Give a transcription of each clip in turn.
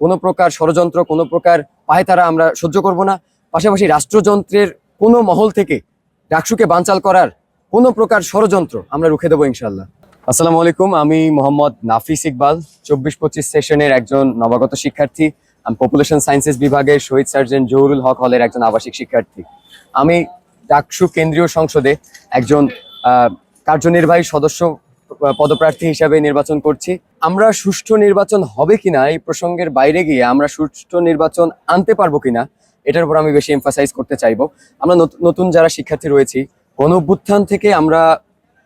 কোনো প্রকার ষড়যন্ত্র, কোনো প্রকার পায়তারা আমরা সহ্য করব না। পাশাপাশি রাষ্ট্রযন্ত্রের কোনো মহল থেকে ডাকসুকে বানচাল করার কোনো প্রকার ষড়যন্ত্র আমরা রুখে দেবো ইনশাল্লাহ আসসালামু আলাইকুম, আমি মোহাম্মদ নাফিস ইকবাল, চব্বিশ পঁচিশ সেশনের একজন নবাগত শিক্ষার্থী। আমি পপুলেশন সায়েন্সেস বিভাগের শহীদ সার্জন জহুরুল হক হলের একজন আবাসিক শিক্ষার্থী। আমি ডাকসু কেন্দ্রীয় সংসদে একজন কার্যনির্বাহী সদস্য পদপ্রার্থী হিসাবে নির্বাচন করছি। আমরা সুষ্ঠু নির্বাচন হবে কিনা এই প্রসঙ্গের বাইরে গিয়ে আমরা সুষ্ঠু নির্বাচন আনতে পারব কিনা, এটার উপর আমি বেশি এমফাসাইজ করতে চাইব। আমরা নত- নতুন যারা শিক্ষার্থী রয়েছি, গণ অভ্যুত্থান থেকে আমরা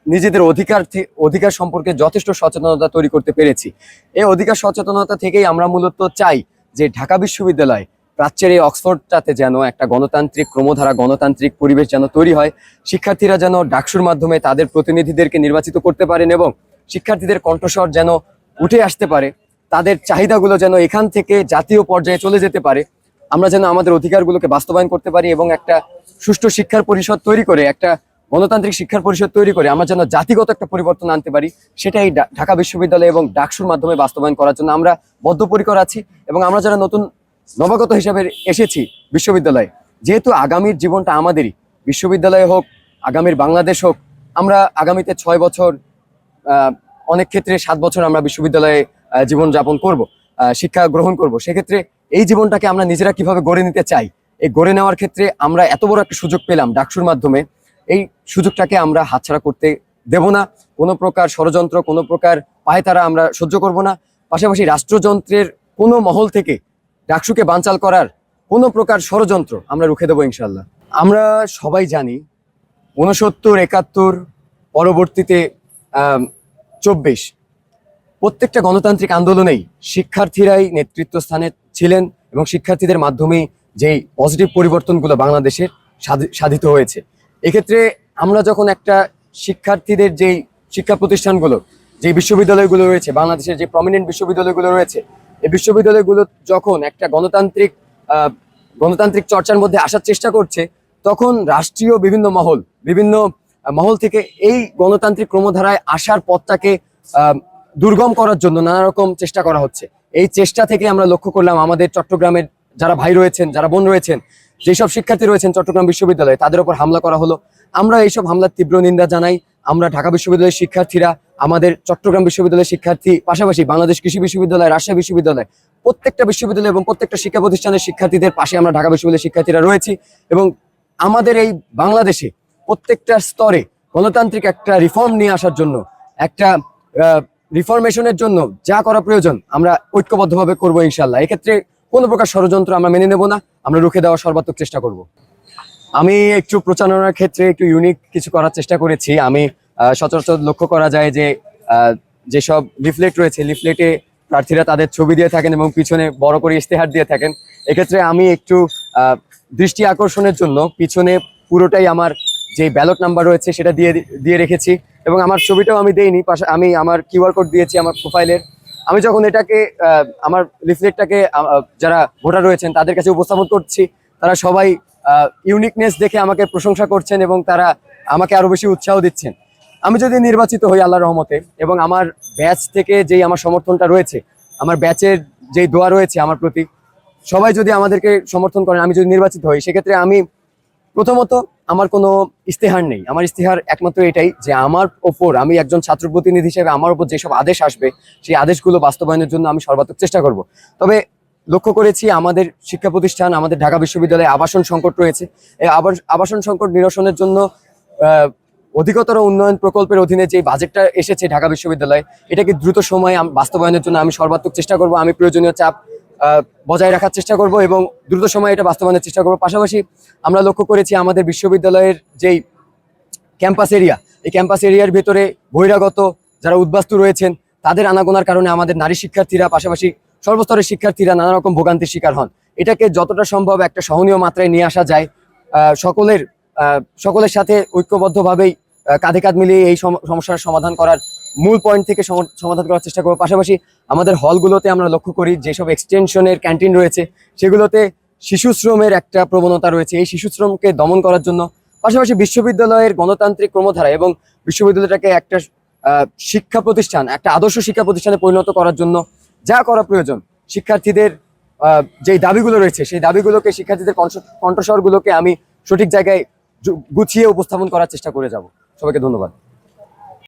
নিজেদের অধিকার অধিকার সম্পর্কে যথেষ্ট সচেতনতা তৈরি করতে পেরেছি। এই অধিকার সচেতনতা থেকেই আমরা মূলত চাই যে ঢাকা বিশ্ববিদ্যালয় প্রাচ্যের এই অক্সফোর্ডটাতে যেন একটা গণতান্ত্রিক, ক্রমধারা গণতান্ত্রিক পরিবেশ যেন তৈরি হয়, শিক্ষার্থীরা যেন ডাকসুর মাধ্যমে তাদের প্রতিনিধিদেরকে নির্বাচিত করতে পারেন এবং শিক্ষার্থীদের কণ্ঠস্বর যেন উঠে আসতে পারে, তাদের চাহিদাগুলো যেন এখান থেকে জাতীয় পর্যায়ে চলে যেতে পারে, আমরা যেন আমাদের অধিকারগুলোকে বাস্তবায়ন করতে পারি এবং একটা সুষ্ঠু শিক্ষার পরিষদ তৈরি করে, একটা গণতান্ত্রিক শিক্ষার পরিষদ তৈরি করে, আমরা যেন জাতিগত একটা পরিবর্তন আনতে পারি, সেটাই ঢাকা বিশ্ববিদ্যালয় এবং ডাকসুর মাধ্যমে বাস্তবায়ন করার জন্য আমরা বদ্ধপরিকর আছি এবং আমরা যারা নতুন নবাগত হিসাবে এসেছি বিশ্ববিদ্যালয়ে। যেহেতু আগামীর জীবনটা আমাদেরই, বিশ্ববিদ্যালয়ে হোক, আগামীর বাংলাদেশ হোক, আমরা আগামীতে ছয় বছর অনেক ক্ষেত্রে সাত বছর আমরা বিশ্ববিদ্যালয়ে জীবনযাপন করব শিক্ষা গ্রহণ করব। সেক্ষেত্রে এই জীবনটাকে আমরা নিজেরা কীভাবে গড়ে নিতে চাই, এই গড়ে নেওয়ার ক্ষেত্রে আমরা এত বড় একটা সুযোগ পেলাম ডাকসুর মাধ্যমে, এই সুযোগটাকে আমরা হাতছাড়া করতে দেব না। কোনো প্রকার ষড়যন্ত্র, কোনো প্রকার পায়তারা আমরা সহ্য করব না। পাশাপাশি রাষ্ট্রযন্ত্রের কোনো মহল থেকে ডাকসুকে বানচাল করার কোনো প্রকার ষড়যন্ত্র আমরা রুখে দেবো ইনশাল্লাহ আমরা সবাই জানি উনসত্তর একাত্তর, পরবর্তীতে চব্বিশ প্রত্যেকটা গণতান্ত্রিক আন্দোলনেই শিক্ষার্থীরাই নেতৃত্ব স্থানে ছিলেন এবং শিক্ষার্থীদের মাধ্যমে যেই পজিটিভ পরিবর্তনগুলো বাংলাদেশের সাধিত হয়েছে। এক্ষেত্রে আমরা যখন একটা শিক্ষার্থীদের যেই শিক্ষা প্রতিষ্ঠানগুলো যে বিশ্ববিদ্যালয়গুলো রয়েছে, বাংলাদেশের যে প্রমিনেন্ট বিশ্ববিদ্যালয়গুলো রয়েছে এই বিশ্ববিদ্যালয়গুলো যখন একটা গণতান্ত্রিক গণতান্ত্রিক চর্চার মধ্যে আসার চেষ্টা করছে, তখন রাষ্ট্রীয় বিভিন্ন মহল বিভিন্ন মহল থেকে এই গণতান্ত্রিক ক্রমধারায় আসার পথটাকে দুর্গম করার জন্য নানা রকম চেষ্টা করা হচ্ছে। এই চেষ্টা থেকে আমরা লক্ষ্য করলাম আমাদের চট্টগ্রামের যারা ভাই রয়েছেন, যারা বোন রয়েছেন, যেসব শিক্ষার্থী রয়েছেন চট্টগ্রাম বিশ্ববিদ্যালয়ে, তাদের উপর হামলা করা হলো। আমরা এইসব হামলার তীব্র নিন্দা জানাই। আমরা ঢাকা বিশ্ববিদ্যালয়ের শিক্ষার্থীরা, আমাদের চট্টগ্রাম বিশ্ববিদ্যালয়ের শিক্ষার্থী, পাশাপাশি বাংলাদেশ কৃষি বিশ্ববিদ্যালয়, রাজশাহী বিশ্ববিদ্যালয়, প্রত্যেকটা বিশ্ববিদ্যালয় এবং প্রত্যেকটা শিক্ষা প্রতিষ্ঠানের শিক্ষার্থীদের পাশে আমরা ঢাকা বিশ্ববিদ্যালয়ের শিক্ষার্থীরা রয়েছি এবং আমাদের এই বাংলাদেশে প্রত্যেকটা স্তরে গণতান্ত্রিক একটা রিফর্ম নিয়ে আসার জন্য, একটা রিফরমেশনের জন্য যা করা প্রয়োজন আমরা ঐক্যবদ্ধভাবে করব ইনশাল্লাহ এক্ষেত্রে কোনো প্রকার ষড়যন্ত্র আমরা মেনে নেব না, আমরা রুখে দেওয়ার সর্বাত্মক চেষ্টা করব। আমি একটু প্রচারণার ক্ষেত্রে একটু ইউনিক কিছু করার চেষ্টা করেছি। আমি সচরাচর লক্ষ্য করা যায় যে যেসব লিফলেট রয়েছে লিফলেটে প্রার্থীরা তাদের ছবি দিয়ে থাকেন এবং পিছনে বড় করে ইশতেহার দিয়ে থাকেন। এক্ষেত্রে আমি একটু দৃষ্টি আকর্ষণের জন্য পিছনে পুরোটাই আমার যে ব্যালট নাম্বার রয়েছে সেটা দিয়ে দিয়ে রেখেছি এবং আমার ছবিটাও আমি দেইনি। পাশে, আমি আমার কিউআর কোড দিয়েছি আমার প্রোফাইলের আমি যখন এটাকে আমার লিফলেটটাকে যারা ভোটার রয়েছেন তাদের কাছে উপস্থাপন করছি, তারা সবাই ইউনিকনেস দেখে আমাকে প্রশংসা করছেন এবং তারা আমাকে আরও বেশি উৎসাহ দিচ্ছেন। আমি যদি নির্বাচিত হই আল্লাহ রহমতে এবং আমার ব্যাচ থেকে যেই আমার সমর্থনটা রয়েছে, আমার ব্যাচের যেই দোয়া রয়েছে আমার প্রতি, সবাই যদি আমাদেরকে সমর্থন করেন, আমি যদি নির্বাচিত হই, সেক্ষেত্রে আমি প্রথমত আমার কোনো ইস্তেহার নেই। আমার ইস্তেহার একমাত্র এটাই যে আমার ওপর আমি একজন ছাত্র প্রতিনিধি হিসেবে আমার ওপর যেসব আদেশ আসবে, সেই আদেশগুলো বাস্তবায়নের জন্য আমি সর্বাত্মক চেষ্টা করব। তবে লক্ষ্য করেছি আমাদের শিক্ষা প্রতিষ্ঠান, আমাদের ঢাকা বিশ্ববিদ্যালয়ে আবাসন সংকট রয়েছে। এই আবাসন সংকট নিরসনের জন্য অধিকতর উন্নয়ন প্রকল্পের অধীনে যে বাজেটটা এসেছে ঢাকা বিশ্ববিদ্যালয়ে, এটাকে দ্রুত সময়ে বাস্তবায়নের জন্য আমি সর্বাত্মক চেষ্টা করব। আমি প্রয়োজনীয় চাপ বজায় রাখার চেষ্টা করব এবং দ্রুত সময়ে এটা বাস্তবায়নের চেষ্টা করব। পাশাপাশি আমরা লক্ষ্য করেছি আমাদের বিশ্ববিদ্যালয়ের যেই ক্যাম্পাস এরিয়া, এই ক্যাম্পাস এরিয়ার ভেতরে বহিরাগত যারা উদ্বাস্তু রয়েছেন, তাদের আনাগোনার কারণে আমাদের নারী শিক্ষার্থীরা, পাশাপাশি সর্বস্তরের শিক্ষার্থীরা নানা রকম ভোগান্তির শিকার হন। এটাকে যতটা সম্ভব একটা সহনীয় মাত্রায় নিয়ে আসা যায়। সকলের সকলের সাথে ঐক্যবদ্ধভাবেই কাঁধে কাঁধ মিলিয়ে এই সম- সমস্যার সমাধান করার মূল পয়েন্ট থেকে সম- সমাধান করার চেষ্টা করব। পাশাপাশি আমাদের হলগুলোতে আমরা লক্ষ্য করি যেসব এক্সটেনশনের ক্যান্টিন রয়েছে। সেগুলোতে শিশু শ্রমের একটা প্রবণতা রয়েছে। এই শিশু শ্রমকে দমন করার জন্য পাশাপাশি বিশ্ববিদ্যালয়ের গণতান্ত্রিক ক্রমধারা এবং বিশ্ববিদ্যালয়টাকে একটা শিক্ষা প্রতিষ্ঠান, একটা আদর্শ শিক্ষা প্রতিষ্ঠানে পরিণত করার জন্য যা করা প্রয়োজন। শিক্ষার্থীদের যে দাবিগুলো রয়েছে, সেই দাবিগুলোকে শিক্ষার্থীদের কণ্ঠ- কণ্ঠস্বরগুলোকে আমি সঠিক জায়গায় গুছিয়ে উপস্থাপন করার চেষ্টা করে যাব। সবাইকে ধন্যবাদ।